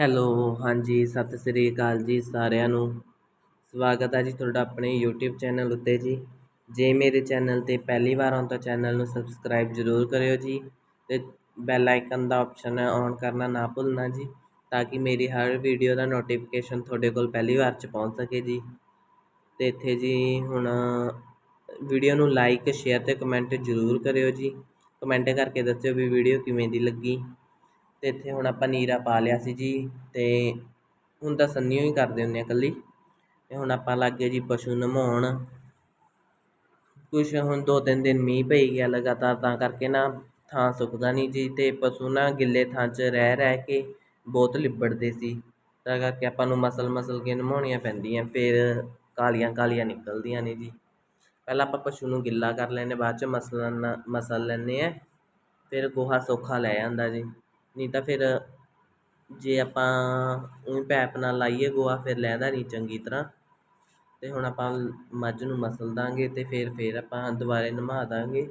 Hello, ਹਾਂਜੀ, ਸਤਿ ਸ੍ਰੀ ਅਕਾਲ ਜੀ ਸਾਰਿਆਂ ਨੂੰ। ਸਵਾਗਤ ਹੈ ਜੀ ਤੁਹਾਡਾ ਆਪਣੇ YouTube ਚੈਨਲ ਉੱਤੇ ਜੀ। ਜੇ ਮੇਰੇ ਚੈਨਲ ਤੇ ਪਹਿਲੀ ਵਾਰ ਆਉਂ ਤਾਂ ਚੈਨਲ ਨੂੰ ਸਬਸਕ੍ਰਾਈਬ ਜ਼ਰੂਰ ਕਰਿਓ ਜੀ ਤੇ ਬੈਲ ਆਈਕਨ ਦਾ ਆਪਸ਼ਨ ਔਨ ਕਰਨਾ ਨਾ ਭੁੱਲਣਾ ਜੀ, ਤਾਂ ਕਿ ਮੇਰੀ ਹਰ ਵੀਡੀਓ ਦਾ ਨੋਟੀਫਿਕੇਸ਼ਨ ਤੁਹਾਡੇ ਕੋਲ ਪਹਿਲੀ ਵਾਰ ਚ ਪਹੁੰਚ ਸਕੇ ਜੀ। ਤੇ ਇੱਥੇ ਜੀ ਹੁਣ ਵੀਡੀਓ ਨੂੰ ਲਾਈਕ ਸ਼ੇਅਰ ਤੇ ਕਮੈਂਟ ਜ਼ਰੂਰ ਕਰਿਓ ਜੀ। ਕਮੈਂਟ ਕਰਕੇ ਦੱਸਿਓ ਵੀ ਵੀਡੀਓ ਕਿਵੇਂ ਦੀ ਲੱਗੀ। ਅਤੇ ਇੱਥੇ ਹੁਣ ਆਪਾਂ ਨੀਰਾ ਪਾ ਲਿਆ ਸੀ ਜੀ ਅਤੇ ਹੁਣ ਤਾਂ ਸੰਨੀਓ ਹੀ ਕਰਦੇ ਹੁੰਦੇ ਹਾਂ ਇਕੱਲੀ। ਅਤੇ ਹੁਣ ਆਪਾਂ ਲੱਗ ਗਏ ਜੀ ਪਸ਼ੂ ਨਮਾਉਣ। ਕੁਛ ਹੁਣ ਦੋ ਤਿੰਨ ਦਿਨ ਮੀਂਹ ਪਈ ਗਿਆ ਲਗਾਤਾਰ, ਤਾਂ ਕਰਕੇ ਨਾ ਥਾਂ ਸੁੱਕਦਾ ਨਹੀਂ ਜੀ ਅਤੇ ਪਸ਼ੂ ਨਾ ਗਿੱਲੇ ਥਾਂ 'ਚ ਰਹਿ ਰਹਿ ਕੇ ਬਹੁਤ ਲਿਬੜਦੇ ਸੀ। ਤਾਂ ਕਰਕੇ ਆਪਾਂ ਨੂੰ ਮਸਲ ਮਸਲ ਕੇ ਨਮਾਉਣੀਆਂ ਪੈਂਦੀਆਂ, ਫਿਰ ਕਾਲੀਆਂ ਕਾਲੀਆਂ ਨਿਕਲਦੀਆਂ ਨੇ ਜੀ। ਪਹਿਲਾਂ ਆਪਾਂ ਪਸ਼ੂ ਨੂੰ ਗਿੱਲਾ ਕਰ ਲੈਂਦੇ, ਬਾਅਦ 'ਚ ਮਸਲਣ ਮਸਲ ਲੈਂਦੇ ਹਾਂ ਫਿਰ ਗੋਹਾ ਸੌਖਾ ਲੈ ਜਾਂਦਾ ਜੀ। ਨਹੀਂ ਤਾਂ ਫਿਰ ਜੇ ਆਪਾਂ ਉਹੀ ਪੈਪ ਨਾਲ ਲਾਈਏ ਗੋਹਾ, ਫਿਰ ਲੈਂਦਾ ਨਹੀਂ ਚੰਗੀ ਤਰ੍ਹਾਂ। ਤੇ ਹੁਣ ਆਪਾਂ ਮੱਝ ਨੂੰ ਮਸਲ ਦਾਂਗੇ ਤੇ ਫਿਰ ਫਿਰ ਆਪਾਂ ਦੁਬਾਰੇ ਨਮਾ ਦਾਂਗੇ।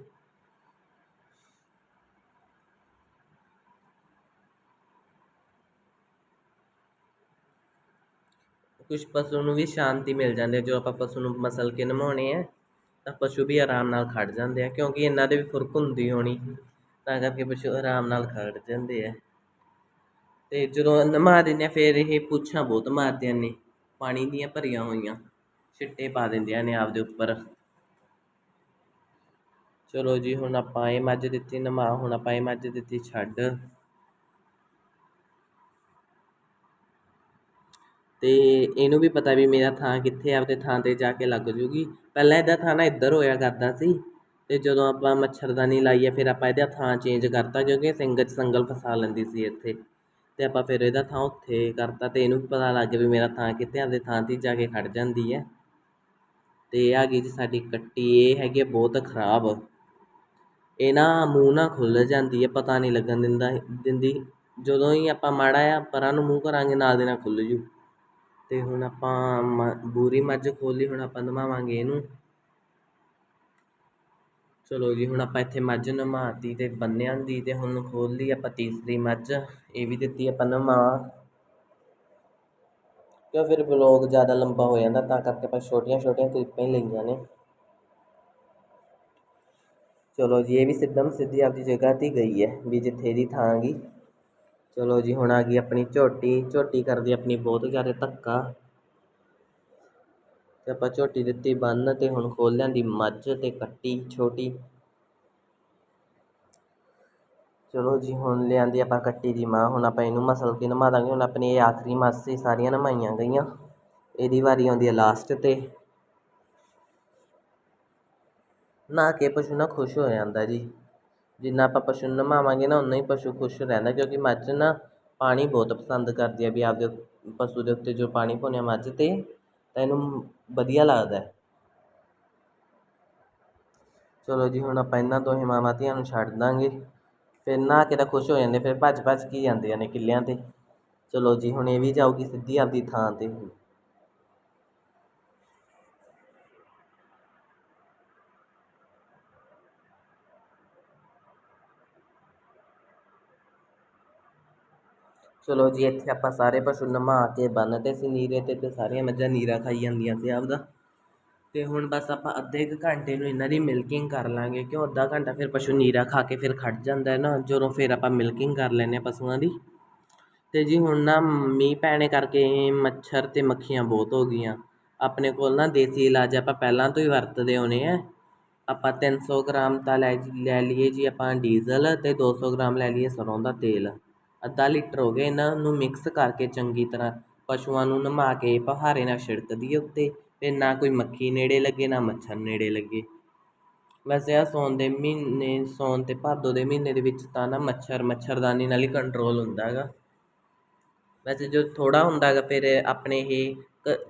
ਕੁਝ ਪਸ਼ੂ ਨੂੰ ਵੀ ਸ਼ਾਂਤੀ ਮਿਲ ਜਾਂਦੀ ਹੈ। ਜੋ ਆਪਾਂ ਪਸ਼ੂ ਨੂੰ ਮਸਲ ਕੇ ਨਮਾਉਣੇ ਆ, ਤਾਂ ਪਸ਼ੂ ਵੀ ਆਰਾਮ ਨਾਲ ਖੜ ਜਾਂਦੇ ਆ, ਕਿਉਂਕਿ ਇਹਨਾਂ ਦੇ ਵੀ ਫੁਰਕ ਹੁੰਦੀ ਹੋਣੀ। ਤਾਂ ਕਰਕੇ ਪਸ਼ੂ ਆਰਾਮ ਨਾਲ ਖੜ ਜਾਂਦੇ ਆ। ਤੇ ਜਦੋਂ ਨਮਾ ਦਿੰਦੇ ਆ, ਫਿਰ ਇਹ ਪੁੱਛਾਂ ਬਹੁਤ ਮਾਰਦੀਆਂ ਨੇ। ਪਾਣੀ ਦੀਆਂ ਭਰੀਆਂ ਹੋਈਆਂ, ਛਿੱਟੇ ਪਾ ਦਿੰਦੀਆਂ ਨੇ ਆਪਦੇ ਉੱਪਰ। ਚਲੋ ਜੀ, ਹੁਣ ਆਪਾਂ ਇਹ ਮੱਝ ਦਿੱਤੀ, ਨਮਾ, ਹੁਣ ਆਪਾਂ ਇਹ ਮੱਝ ਦਿੱਤੀ, ਛੱਡ। ਤੇ ਇਹਨੂੰ ਵੀ ਪਤਾ ਵੀ ਮੇਰਾ ਥਾਂ ਕਿੱਥੇ ਆਪਦੇ ਥਾਂ ਤੇ ਜਾ ਕੇ ਲੱਗ ਜੂਗੀ। ਪਹਿਲਾਂ ਇਹਦਾ ਥਾਂ ਨਾ ਇੱਧਰ ਹੋਇਆ ਕਰਦਾ ਸੀ। ਅਤੇ ਜਦੋਂ ਆਪਾਂ ਮੱਛਰਦਾਨੀ ਲਾਈਏ ਫਿਰ ਆਪਾਂ ਇਹਦਾ ਥਾਂ ਚੇਂਜ ਕਰਤਾ, ਕਿਉਂਕਿ ਸਿੰਗ 'ਚ ਸੰਗਲ ਫਸਾ ਲੈਂਦੀ ਸੀ ਇੱਥੇ। ਅਤੇ ਆਪਾਂ ਫਿਰ ਇਹਦਾ ਥਾਂ ਉੱਥੇ ਕਰਤਾ ਅਤੇ ਇਹਨੂੰ ਵੀ ਪਤਾ ਲੱਗ ਗਿਆ ਵੀ ਮੇਰਾ ਥਾਂ ਕਿੱਥੇ ਆਪਦੇ ਥਾਂ 'ਤੇ ਜਾ ਕੇ ਖੜ ਜਾਂਦੀ ਹੈ ਅਤੇ ਇਹ ਆ ਗਈ ਜੀ ਸਾਡੀ ਕੱਟੀ, ਇਹ ਹੈਗੀ ਬਹੁਤ ਖਰਾਬ। ਇਹ ਨਾ ਮੂੰਹ ਨਾ ਖੁੱਲ੍ਹ ਜਾਂਦੀ ਹੈ ਪਤਾ ਨਹੀਂ ਲੱਗਣ ਦਿੰਦਾ, ਦਿੰਦੀ। ਜਦੋਂ ਹੀ ਆਪਾਂ ਮਾੜਾ ਆ ਪਰਾਂ ਨੂੰ ਮੂੰਹ ਕਰਾਂਗੇ, ਨਾਲ ਦੇ ਨਾਲ ਖੁੱਲ੍ਹ ਜੂ। ਅਤੇ ਹੁਣ ਆਪਾਂ ਮ, ਬੂਰੀ ਮੱਝ ਖੋਲ੍ਹੀ ਹੁਣ ਆਪਾਂ ਨਵਾਵਾਂਗੇ ਇਹਨੂੰ। ਚਲੋ ਜੀ, ਹੁਣ ਆਪਾਂ ਇੱਥੇ ਮੱਝ ਨਮਾਤੀ ਤੇ ਬੰਨਿਆਂ ਦੀ ਤੇ ਹੁਣ ਖੋਲ ਲਈ ਆਪਾਂ ਤੀਸਰੀ ਮੱਝ, ਇਹ ਵੀ ਦਿੱਤੀ ਆਪਾਂ ਨਮਾ। ਕਿਉਂ ਫਿਰ ਬਲੌਗ ਜ਼ਿਆਦਾ ਲੰਬਾ ਹੋ ਜਾਂਦਾ, ਤਾਂ ਕਰਕੇ ਆਪਾਂ ਛੋਟੀਆਂ ਛੋਟੀਆਂ ਕਲਿੱਪਾਂ ਹੀ ਲਈਆਂ ਨੇ। ਚਲੋ ਜੀ, ਇਹ ਵੀ ਸਿੱਧਮ ਸਿੱਧੀ ਆਪਦੀ ਜਗ੍ਹਾ 'ਤੇ ਗਈ ਹੈ, ਵੀ ਜਿੱਥੇ ਦੀ ਥਾਂ ਗਈ ਚਲੋ ਜੀ, ਹੁਣ ਆ ਗਈ ਆਪਣੀ ਝੋਟੀ ਝੋਟੀ ਕਰਦੀ ਆਪਣੀ ਬਹੁਤ ਜ਼ਿਆਦਾ ਧੱਕਾ। ਤੇ ਆਪਾਂ ਝੋਟੀ ਦਿੱਤੀ ਬੰਨ ਤੇ ਹੁਣ ਖੋਲ ਲਿਆਂਦੀ ਮੱਝ ਤੇ ਕੱਟੀ ਛੋਟੀ। ਚਲੋ ਜੀ, ਹੁਣ ਲਿਆਂਦੀ ਆਪਾਂ ਕੱਟੀ ਦੀ ਮਾਂ, ਹੁਣ ਆਪਾਂ ਇਹਨੂੰ ਮਸਲ ਕੇ ਨਮਾ ਦਾਂਗੇ। ਹੁਣ ਆਪਣੀ ਇਹ ਆਖਰੀ ਮਾਸੀ ਸਾਰੀਆਂ ਨਮਾਈਆਂ ਗਈਆਂ। ਇਹਦੀ ਵਾਰੀ ਆਉਂਦੀ ਹੈ ਲਾਸਟ ਤੇ। ਨਾ ਕੇ ਪਸ਼ੂ ਨਾ ਖੁਸ਼ ਹੋ ਜਾਂਦਾ ਜੀ। ਜਿੰਨਾ ਆਪਾਂ ਪਸ਼ੂ ਨੂੰ ਨਮਾਵਾਂਗੇ ਨਾ ਉਨਾ ਹੀ ਪਸ਼ੂ ਖੁਸ਼ ਰਹਿੰਦਾ, ਕਿਉਂਕਿ ਮੱਝ ਨਾ ਪਾਣੀ ਬਹੁਤ ਪਸੰਦ ਕਰਦੀ ਹੈ ਵੀ ਆਪਦੇ ਪਸ਼ੂ ਦੇ ਉੱਤੇ ਜੋ ਪਾਣੀ ਪਾਉਂਦੇ ਮੱਝ 'ਤੇ। ਤਾਂ ਇਹਨੂੰ ਵਧੀਆ ਲੱਗਦਾ ਚਲੋ ਜੀ, ਹੁਣ ਆਪਾਂ ਇਹਨਾਂ ਦੋਹੇ ਮਾਵਾਂ ਧੀਆਂ ਨੂੰ ਛੱਡ ਦਾਂਗੇ। ਫਿਰ ਨਹਾ ਕੇ ਤਾਂ ਖੁਸ਼ ਹੋ ਜਾਂਦੇ, ਫਿਰ ਭੱਜ ਭੱਜ ਕੇ ਜਾਂਦੇ ਨੇ ਕਿੱਲਿਆਂ 'ਤੇ। ਚਲੋ ਜੀ, ਹੁਣ ਇਹ ਵੀ ਜਾਊਗੀ ਸਿੱਧੀ ਆਪਦੀ ਥਾਂ 'ਤੇ। ਚਲੋ ਜੀ, ਇੱਥੇ ਆਪਾਂ ਸਾਰੇ ਪਸ਼ੂ ਨਮਾ ਕੇ ਬੰਨ੍ਹਤੇ ਸੀ ਨੀਰੇ 'ਤੇ, ਤੇ ਸਾਰੀਆਂ ਮੱਝਾਂ ਨੀਰਾ ਖਾਈ ਜਾਂਦੀਆਂ ਸੀ ਆਪਦਾ। ਤੇ ਹੁਣ ਬਸ ਆਪਾਂ ਅੱਧੇ ਕੁ ਘੰਟੇ ਨੂੰ ਇਹਨਾਂ ਦੀ ਮਿਲਕਿੰਗ ਕਰ ਲਾਂਗੇ। ਕਿਉਂ ਅੱਧਾ ਘੰਟਾ ਫਿਰ ਪਸ਼ੂ ਨੀਰਾ ਖਾ ਕੇ ਫਿਰ ਖੜ ਜਾਂਦਾ ਹੈ ਨਾ, ਜਦੋਂ ਫਿਰ ਆਪਾਂ ਮਿਲਕਿੰਗ ਕਰ ਲੈਂਦੇ ਹਾਂ ਪਸ਼ੂਆਂ ਦੀ। ਤੇ ਜੀ ਹੁਣ ਨਾ ਮੀਂਹ ਪੈਣੇ ਕਰਕੇ ਮੱਛਰ ਤੇ ਮੱਖੀਆਂ ਬਹੁਤ ਹੋ ਗਈਆਂ। ਆਪਣੇ ਕੋਲ ਨਾ ਦੇਸੀ ਇਲਾਜ ਆਪਾਂ ਪਹਿਲਾਂ ਤੋਂ ਹੀ ਵਰਤਦੇ ਹੋਣੇ ਆ। ਆਪਾਂ 300 ਗ੍ਰਾਮ ਤਾਂ ਲੈ ਲੈ ਲਈਏ ਜੀ ਆਪਾਂ ਡੀਜ਼ਲ ਤੇ 200 ਗ੍ਰਾਮ ਲੈ ਲਈਏ ਸਰੋਂ ਦਾ ਤੇਲ। ਅੱਧਾ ਲੀਟਰ ਹੋ ਗਿਆ ਇਹਨਾਂ ਨੂੰ ਮਿਕਸ ਕਰਕੇ ਚੰਗੀ ਤਰ੍ਹਾਂ ਪਸ਼ੂਆਂ ਨੂੰ ਨਮਾ ਕੇ ਪਹਾਰੇ ਨਾਲ ਛਿੜਕ ਦਈਏ ਉੱਤੇ ਤੇ ਨਾ ਕੋਈ ਮੱਖੀ ਨੇੜੇ ਲੱਗੇ, ਨਾ ਮੱਛਰ ਨੇੜੇ ਲੱਗੇ। ਵੈਸੇ ਆਹ ਸਾਉਣ ਦੇ ਮਹੀਨੇ ਸਾਉਣ ਅਤੇ ਭਾਦੋ ਦੇ ਮਹੀਨੇ ਦੇ ਵਿੱਚ ਤਾਂ ਨਾ ਮੱਛਰ ਮੱਛਰਦਾਨੀ ਨਾਲ ਹੀ ਕੰਟਰੋਲ ਹੁੰਦਾ ਹੈਗਾ। ਵੈਸੇ ਜੋ ਥੋੜ੍ਹਾ ਹੁੰਦਾ ਹੈਗਾ, ਫਿਰ ਆਪਣੇ ਇਹ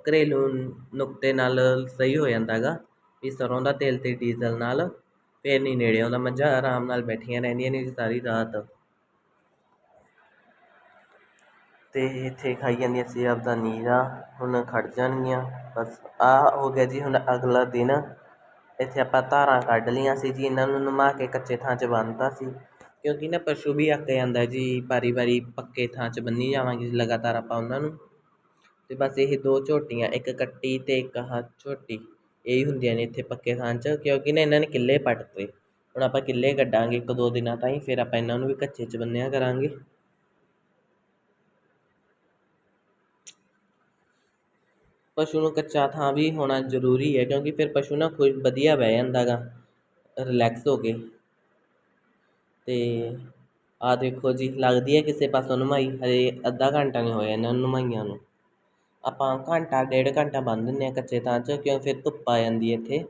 ਘਰੇਲੂ ਨੁਕਤੇ ਨਾਲ ਸਹੀ ਹੋ ਜਾਂਦਾ ਹੈਗਾ, ਵੀ ਸਰ੍ਹੋਂ ਦਾ ਤੇਲ ਅਤੇ ਡੀਜ਼ਲ ਨਾਲ, ਫਿਰ ਨਹੀਂ ਨੇੜੇ ਆਉਂਦਾ ਮੱਝਾਂ ਆਰਾਮ ਨਾਲ ਬੈਠੀਆਂ ਰਹਿੰਦੀਆਂ ਨੇ ਜੀ ਸਾਰੀ ਰਾਤ। ਅਤੇ ਇੱਥੇ ਖਾਈ ਜਾਂਦੀਆਂ ਸੀ, ਆਪਦਾ ਨੀਰਾ ਹੁਣ ਖੜ ਜਾਣਗੀਆਂ। ਬਸ ਆਹ ਹੋ ਗਿਆ ਜੀ ਹੁਣ ਅਗਲਾ ਦਿਨ। ਇੱਥੇ ਆਪਾਂ ਧਾਰਾਂ ਕੱਢ ਲਈਆਂ ਸੀ ਜੀ, ਇਹਨਾਂ ਨੂੰ ਨਮਾ ਕੇ ਕੱਚੇ ਥਾਂ 'ਚ ਬੰਨ੍ਹਤਾ ਸੀ। ਕਿਉਂਕਿ ਨਾ ਪਸ਼ੂ ਵੀ ਅੱਕ ਜਾਂਦਾ ਜੀ, ਵਾਰੀ ਵਾਰੀ ਪੱਕੇ ਥਾਂ 'ਚ ਬੰਨੀ ਜਾਵਾਂਗੇ ਲਗਾਤਾਰ ਆਪਾਂ ਉਹਨਾਂ ਨੂੰ। ਅਤੇ ਬਸ ਇਹ ਦੋ ਝੋਟੀਆਂ, ਇੱਕ ਕੱਟੀ ਅਤੇ ਇੱਕ ਆਹ ਝੋਟੀ, ਇਹੀ ਹੁੰਦੀਆਂ ਨੇ ਇੱਥੇ ਪੱਕੇ ਥਾਂ 'ਚ। ਕਿਉਂਕਿ ਨਾ ਇਹਨਾਂ ਨੇ ਕਿੱਲੇ ਪੱਟਤੇ ਹੁਣ ਆਪਾਂ ਕਿੱਲੇ ਕੱਢਾਂਗੇ ਇੱਕ ਦੋ ਦਿਨਾਂ ਤਾਈਂ, ਫਿਰ ਆਪਾਂ ਇਹਨਾਂ ਨੂੰ ਵੀ ਕੱਚੇ 'ਚ ਬੰਨਿਆ ਕਰਾਂਗੇ। ਪਸ਼ੂ ਨੂੰ ਕੱਚਾ ਥਾਂ ਵੀ ਹੋਣਾ ਜ਼ਰੂਰੀ ਹੈ, ਕਿਉਂਕਿ ਫਿਰ ਪਸ਼ੂ ਨਾ ਖੁਸ਼ ਵਧੀਆ ਬਹਿ ਜਾਂਦਾ ਗਾ ਰਿਲੈਕਸ ਹੋ ਕੇ। ਅਤੇ ਆਹ ਦੇਖੋ ਜੀ, ਲੱਗਦੀ ਹੈ ਕਿਸੇ ਪਾਸੋਂ ਨਮਾਈ, ਹਜੇ ਅੱਧਾ ਘੰਟਾ ਨਹੀਂ ਹੋਇਆ ਇਹਨਾਂ ਨੂੰ ਨਮਾਈਆਂ ਨੂੰ। ਆਪਾਂ ਘੰਟਾ, ਡੇਢ ਘੰਟਾ ਬੰਨ ਦਿੰਦੇ ਹਾਂ ਕੱਚੇ ਥਾਂ 'ਚ, ਕਿਉਂ ਫਿਰ ਧੁੱਪ ਆ ਜਾਂਦੀ ਹੈ ਇੱਥੇ।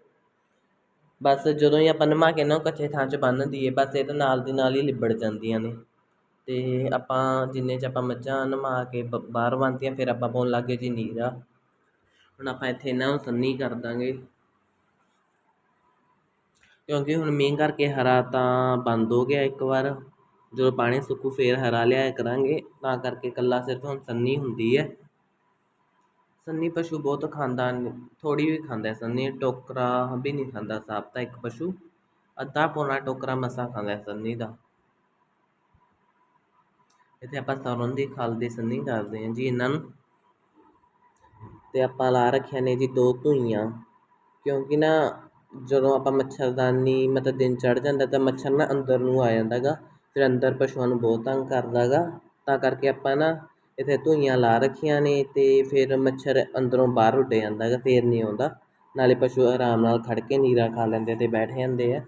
ਬਸ ਜਦੋਂ ਹੀ ਆਪਾਂ ਨਮਾ ਕੇ ਨਾ ਉਹ ਕੱਚੇ ਥਾਂ 'ਚ ਬੰਨ੍ਹ ਦਈਏ, ਬਸ ਇਹ ਤਾਂ ਨਾਲ ਦੀ ਨਾਲ ਹੀ ਲਿਬੜ ਜਾਂਦੀਆਂ ਨੇ। ਅਤੇ ਆਪਾਂ ਜਿੰਨੇ 'ਚ ਆਪਾਂ ਮੱਝਾਂ ਨਮਾ ਕੇ ਬ, ਬਾਹਰ ਬੰਨ੍ਹਤੀਆਂ ਫਿਰ ਆਪਾਂ ਪਾਉਣ ਲੱਗ ਗਏ ਜੀ ਨੀਰਾ। ਹੁਣ ਆਪਾਂ ਇੱਥੇ ਇਹਨਾਂ ਨੂੰ ਸੰਨੀ ਕਰ ਦਾਂਗੇ। ਕਿਉਂਕਿ ਹੁਣ ਮੀਂਹ ਕਰਕੇ ਹਰਾ ਤਾਂ ਬੰਦ ਹੋ ਗਿਆ ਇੱਕ ਵਾਰ। ਜਦੋਂ ਪਾਣੀ ਸੁੱਕੂ ਫੇਰ ਹਰਾ ਲਿਆ ਕਰਾਂਗੇ, ਤਾਂ ਕਰਕੇ ਇਕੱਲਾ ਸਿਰਫ ਹੁਣ ਸੰਨੀ ਹੁੰਦੀ ਹੈ। ਸੰਨੀ ਪਸ਼ੂ ਬਹੁਤ ਖਾਂਦਾ ਥੋੜੀ ਵੀ ਖਾਂਦਾ ਸੰਨੀ, ਟੋਕਰਾ ਵੀ ਨਹੀਂ ਖਾਂਦਾ ਸਾਬ ਤਾਂ ਇੱਕ ਪਸ਼ੂ। ਅੱਧਾ ਪੌਣਾ ਟੋਕਰਾ ਮਸਾ ਖਾਂਦਾ ਸੰਨੀ ਦਾ। ਇੱਥੇ ਆਪਾਂ ਸਰੋਂ ਦੀ ਖਾਲ ਦੀ ਸੰਨੀ ਕਰਦੇ ਹਾਂ ਜੀ ਇਹਨਾਂ ਨੂੰ। ਅਤੇ ਆਪਾਂ ਲਾ ਰੱਖੀਆਂ ਨੇ ਜੀ ਦੋ ਧੂਈਆਂ। ਕਿਉਂਕਿ ਨਾ ਜਦੋਂ ਆਪਾਂ ਮੱਛਰਦਾਨੀ ਮਤਲਬ ਦਿਨ ਚੜ੍ਹ ਜਾਂਦਾ ਤਾਂ ਮੱਛਰ ਨਾ ਅੰਦਰ ਨੂੰ ਆ ਜਾਂਦਾ ਗਾ ਫਿਰ ਅੰਦਰ ਪਸ਼ੂਆਂ ਨੂੰ ਬਹੁਤ ਤੰਗ ਕਰਦਾ ਗਾ ਤਾਂ ਕਰਕੇ ਆਪਾਂ ਨਾ ਇੱਥੇ ਧੂਈਆਂ ਲਾ ਰੱਖੀਆਂ ਨੇ ਅਤੇ ਫਿਰ ਮੱਛਰ ਅੰਦਰੋਂ ਬਾਹਰ ਉੱਡ ਜਾਂਦਾ ਗਾ ਫੇਰ ਨਹੀਂ ਆਉਂਦਾ। ਨਾਲੇ ਪਸ਼ੂ ਆਰਾਮ ਨਾਲ ਖੜ੍ਹ ਕੇ ਨੀਰਾ ਖਾ ਲੈਂਦੇ ਅਤੇ ਬੈਠ ਜਾਂਦੇ ਆ।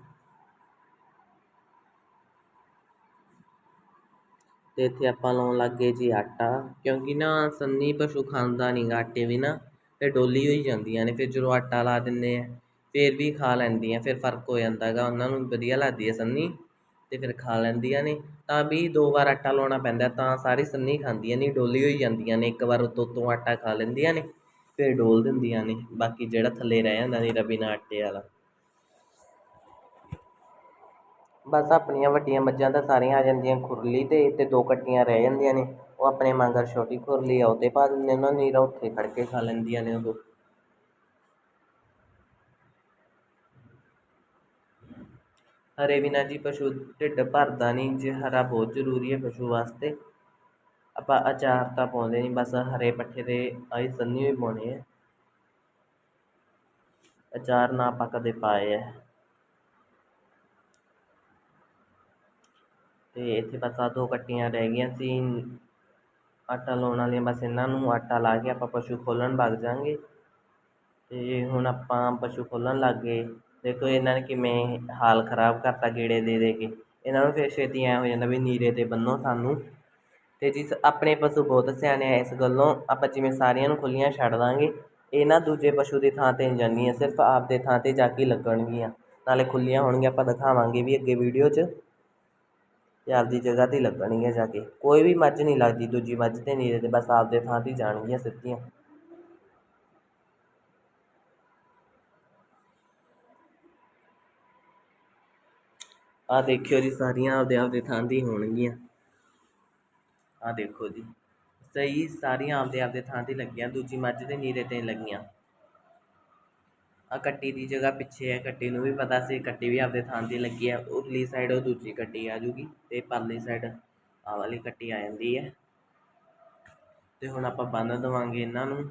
ਅਤੇ ਇੱਥੇ ਆਪਾਂ ਲਾਉਣ ਲੱਗ ਗਏ ਜੀ ਆਟਾ, ਕਿਉਂਕਿ ਨਾ ਸੰਨੀ ਪਸ਼ੂ ਖਾਂਦਾ ਨਹੀਂ ਗਾ ਆਟੇ ਵੀ ਨਾ ਤੇ ਡੋਲੀ ਹੋਈ ਜਾਂਦੀਆਂ ਨੇ, ਫਿਰ ਜਦੋਂ ਆਟਾ ਲਾ ਦਿੰਦੇ ਆ, ਫਿਰ ਵੀ ਖਾ ਲੈਂਦੀਆਂ, ਫਿਰ ਫ਼ਰਕ ਹੋ ਜਾਂਦਾ ਗਾ, ਉਹਨਾਂ ਨੂੰ ਵਧੀਆ ਲੱਗਦੀ ਹੈ ਸੰਨੀ ਅਤੇ ਫਿਰ ਖਾ ਲੈਂਦੀਆਂ ਨੇ, ਤਾਂ ਵੀ ਦੋ ਵਾਰ ਆਟਾ ਲਾਉਣਾ ਪੈਂਦਾ, ਤਾਂ ਸਾਰੀ ਸੰਨੀ ਖਾਂਦੀਆਂ ਨਹੀਂ ਡੋਲੀ ਹੋਈ ਜਾਂਦੀਆਂ ਨੇ, ਇੱਕ ਵਾਰ ਉੱਤੋਂ ਉੱਤੋਂ ਆਟਾ ਖਾ ਲੈਂਦੀਆਂ ਨੇ, ਫਿਰ ਡੋਲ ਦਿੰਦੀਆਂ ਨੇ, ਬਾਕੀ ਜਿਹੜਾ ਥੱਲੇ ਰਹਿ ਜਾਂਦਾ ਨੀਰਾ ਨਾਲ ਆਟੇ ਵਾਲਾ। ਬਸ ਆਪਣੀਆਂ ਵੱਡੀਆਂ ਮੱਝਾਂ ਤਾਂ ਸਾਰੀਆਂ ਆ ਜਾਂਦੀਆਂ ਖੁਰਲੀ ਤੇ ਤੇ ਦੋ ਕੱਟੀਆਂ ਰਹਿ ਜਾਂਦੀਆਂ ਨੇ। ਉਹ ਆਪਣੇ ਮਗਰ ਛੋਟੀ ਖੁਰਲੀ ਆ ਉਹਤੇ ਪਾ ਦਿੰਦੇ ਉਹਨਾਂ ਨੀਰਾ ਉੱਥੇ ਖੜ ਕੇ ਖਾ ਲੈਂਦੀਆਂ ਨੇ ਉਦੋਂ। ਹਰੇ ਬਿਨਾਂ ਜੀ, ਪਸ਼ੂ ਢਿੱਡ ਭਰਦਾ ਨਹੀਂ, ਜੇ ਹਰਾ ਬਹੁਤ ਜ਼ਰੂਰੀ ਹੈ ਪਸ਼ੂ ਵਾਸਤੇ। ਆਪਾਂ ਅਚਾਰ ਤਾਂ ਪਾਉਂਦੇ ਨਹੀਂ, ਬਸ ਹਰੇ ਪੱਠੇ ਦੇ ਆਹੀ ਸੰਨੀ ਵੀ ਪਾਉਣੇ ਹੈ ਅਚਾਰ ਨਾ ਆਪਾਂ ਕਦੇ ਪਾਏ ਹੈ ਅਤੇ ਇੱਥੇ ਬਸ ਆ ਦੋ ਕੱਟੀਆਂ ਰਹਿ ਗਈਆਂ ਸੀ। ਆਟਾ ਲਾਉਣ ਵਾਲੀਆਂ ਬਸ ਇਹਨਾਂ ਨੂੰ ਆਟਾ ਲਾ ਕੇ ਆਪਾਂ ਪਸ਼ੂ ਖੋਲ੍ਹਣ ਵਗ ਜਾਂਗੇ ਅਤੇ ਹੁਣ ਆਪਾਂ ਪਸ਼ੂ ਖੋਲ੍ਹਣ ਲੱਗ ਗਏ। ਦੇਖੋ ਇਹਨਾਂ ਨੇ ਕਿਵੇਂ ਹਾਲ ਖ਼ਰਾਬ ਕਰਤਾ ਗੇੜੇ ਦੇ ਦੇ ਕੇ। ਇਹਨਾਂ ਨੂੰ ਫਿਰ ਛੇਤੀ ਐਂ ਹੋ ਜਾਂਦਾ ਵੀ ਨੀਰੇ 'ਤੇ ਬੰਨੋ ਸਾਨੂੰ। ਅਤੇ ਜਿਸ ਆਪਣੇ ਪਸ਼ੂ ਬਹੁਤ ਸਿਆਣੇ ਆ, ਇਸ ਗੱਲੋਂ ਆਪਾਂ ਜਿਵੇਂ ਸਾਰਿਆਂ ਨੂੰ ਖੁੱਲ੍ਹੀਆਂ ਛੱਡ ਦਾਂਗੇ। ਇਹ ਨਾ ਦੂਜੇ ਪਸ਼ੂ ਦੀ ਥਾਂ 'ਤੇ ਨਹੀਂ ਜਾਂਦੀਆਂ, ਸਿਰਫ ਆਪਦੇ ਥਾਂ 'ਤੇ ਜਾ ਕੇ ਲੱਗਣਗੀਆਂ। ਨਾਲੇ ਖੁੱਲ੍ਹੀਆਂ ਹੋਣਗੀਆਂ, ਆਪਾਂ ਦਿਖਾਵਾਂਗੇ ਵੀ ਅੱਗੇ ਵੀਡੀਓ 'ਚ। ਤੇ ਆਪਦੀ ਜਗ੍ਹਾ 'ਤੇ ਲੱਗਣਗੀਆਂ ਜਾ ਕੇ। ਕੋਈ ਵੀ ਮੱਝ ਨਹੀਂ ਲੱਗਦੀ, ਦੂਜੀ ਮੱਝ 'ਤੇ ਨੀਰੇ 'ਤੇ ਬਸ ਆਪਦੇ ਥਾਂ 'ਤੇ ਜਾਣਗੀਆਂ ਸਿੱਧੀਆਂ। ਆ ਦੇਖਿਓ ਜੀ, ਸਾਰੀਆਂ ਆਪਦੇ ਆਪਦੇ ਥਾਂ 'ਤੇ ਹੋਣਗੀਆਂ। ਆ ਦੇਖੋ ਜੀ, ਸਹੀ, ਸਾਰੀਆਂ ਆਪਦੇ ਆਪਦੇ ਥਾਂ 'ਤੇ ਲੱਗੀਆਂ, ਦੂਜੀ ਮੱਝ ਦੇ ਨੀਰੇ 'ਤੇ ਲੱਗੀਆਂ। ਕੱਟੀ ਦੀ ਜਗ੍ਹਾ ਪਿੱਛੇ ਹੈ ਕੱਟੀ ਨੂੰ ਵੀ ਪਤਾ ਸੀ, ਕੱਟੀ ਵੀ ਆਪਦੇ ਥਾਂ 'ਤੇ ਲੱਗੀ ਹੈ ਉਰਲੀ ਸਾਈਡ ਉਹ ਦੂਜੀ ਕੱਟੀ ਆ ਜੂਗੀ ਅਤੇ ਪਰਲੀ ਸਾਈਡ ਆ ਵਾਲੀ ਕੱਟੀ ਆ ਜਾਂਦੀ ਹੈ ਅਤੇ ਹੁਣ ਆਪਾਂ ਬੰਨ ਦੇਵਾਂਗੇ ਇਹਨਾਂ ਨੂੰ।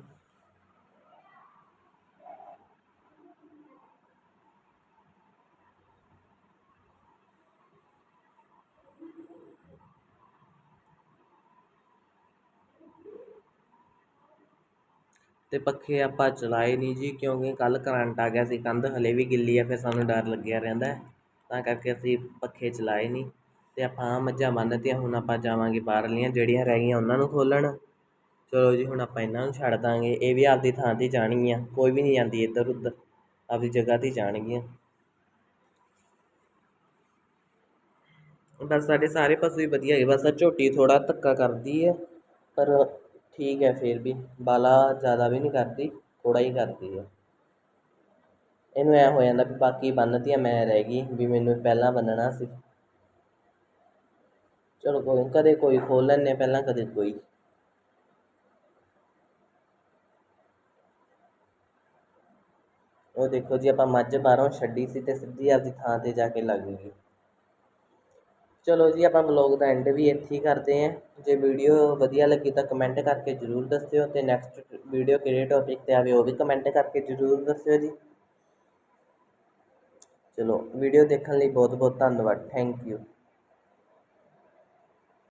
ਅਤੇ ਪੱਖੇ ਆਪਾਂ ਚਲਾਏ ਨਹੀਂ ਜੀ, ਕਿਉਂਕਿ ਕੱਲ੍ਹ ਕਰੰਟ ਆ ਗਿਆ ਸੀ, ਕੰਧ ਹਲੇ ਵੀ ਗਿੱਲੀ ਆ, ਫਿਰ ਸਾਨੂੰ ਡਰ ਲੱਗਿਆ ਰਹਿੰਦਾ ਤਾਂ ਕਰਕੇ ਅਸੀਂ ਪੱਖੇ ਚਲਾਏ ਨਹੀਂ ਅਤੇ ਆਪਾਂ ਮੱਝਾਂ ਬੰਨ੍ਹਤੀਆਂ ਹੁਣ ਆਪਾਂ ਜਾਵਾਂਗੇ ਬਾਹਰਲੀਆਂ ਜਿਹੜੀਆਂ ਰਹਿ ਗਈਆਂ ਉਹਨਾਂ ਨੂੰ ਖੋਲ੍ਹਣ। ਚਲੋ ਜੀ, ਹੁਣ ਆਪਾਂ ਇਹਨਾਂ ਨੂੰ ਛੱਡ ਦਾਂਗੇ। ਇਹ ਵੀ ਆਪਦੀ ਥਾਂ 'ਤੇ ਜਾਣਗੀਆਂ, ਕੋਈ ਵੀ ਨਹੀਂ ਜਾਂਦੀ ਇੱਧਰ ਉੱਧਰ ਆਪਦੀ ਜਗ੍ਹਾ 'ਤੇ ਜਾਣਗੀਆਂ। ਬਸ ਸਾਡੇ ਸਾਰੇ ਪਸ਼ੂ ਹੀ ਵਧੀਆ ਹੈ ਬਸ ਝੋਟੀ ਥੋੜ੍ਹਾ ਧੱਕਾ ਕਰਦੀ ਹੈ, ਪਰ ਠੀਕ ਹੈ ਫਿਰ ਵੀ, ਬਾਲਾ ਜ਼ਿਆਦਾ ਵੀ ਨਹੀਂ ਕਰਦੀ, ਥੋੜ੍ਹਾ ਹੀ ਕਰਦੀ ਹੈ। ਇਹਨੂੰ ਐਂ ਹੋ ਜਾਂਦਾ ਵੀ ਬਾਕੀ ਬੰਨਤੀਆਂ ਮੈਂ ਰਹਿ ਗਈ ਵੀ ਮੈਨੂੰ ਪਹਿਲਾਂ ਬੰਨਣਾ ਸੀ। ਚਲੋ ਕੋਈ ਕਦੇ ਕੋਈ ਖੋਲ ਲੈਂਦੇ ਪਹਿਲਾਂ ਕਦੇ ਕੋਈ। ਉਹ ਦੇਖੋ ਜੀ, ਆਪਾਂ ਮੱਝ ਬਾਹਰੋਂ ਛੱਡੀ ਸੀ ਤੇ ਸਿੱਧੀ ਆਪਦੀ ਥਾਂ 'ਤੇ ਜਾ ਕੇ ਲੱਗ ਗਈ। ਚਲੋ ਜੀ, ਆਪਾਂ ਵਲੌਗ ਦਾ ਐਂਡ ਵੀ ਇੱਥੇ ਹੀ ਕਰਦੇ ਹਾਂ। ਜੇ ਵੀਡੀਓ ਵਧੀਆ ਲੱਗੀ ਤਾਂ ਕਮੈਂਟ ਕਰਕੇ ਜ਼ਰੂਰ ਦੱਸਿਓ ਤੇ ਨੈਕਸਟ ਵੀਡੀਓ ਕਿਹੜੇ ਟੌਪਿਕ ਤੇ ਆਵੇ ਉਹ ਵੀ ਕਮੈਂਟ ਕਰਕੇ ਜ਼ਰੂਰ ਦੱਸਿਓ ਜੀ। ਚਲੋ ਵੀਡੀਓ ਦੇਖਣ ਲਈ ਬਹੁਤ ਬਹੁਤ ਧੰਨਵਾਦ। Thank you